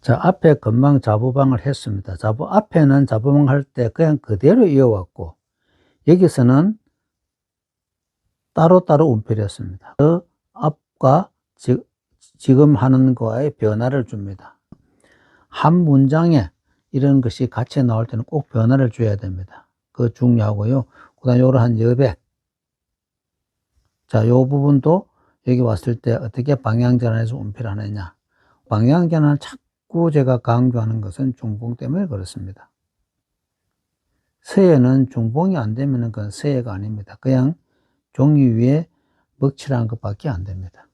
자, 앞에 금방 자부방을 했습니다. 자부, 앞에는 자부방 할 때 그냥 그대로 이어왔고, 여기서는 따로따로 운필 했습니다. 그 앞과 지, 지금 하는 거와의 변화를 줍니다. 한 문장에 이런 것이 같이 나올 때는 꼭 변화를 줘야 됩니다. 그거 중요하고요. 그 다음에 요런 한 여백. 자, 요 부분도 여기 왔을 때 어떻게 방향 전환해서 운필 하느냐. 방향 전환을 자꾸 제가 강조하는 것은 중봉 때문에 그렇습니다. 서예는 중봉이 안 되면 그건 서예가 아닙니다. 그냥 종이 위에 먹칠하는 것밖에 안 됩니다.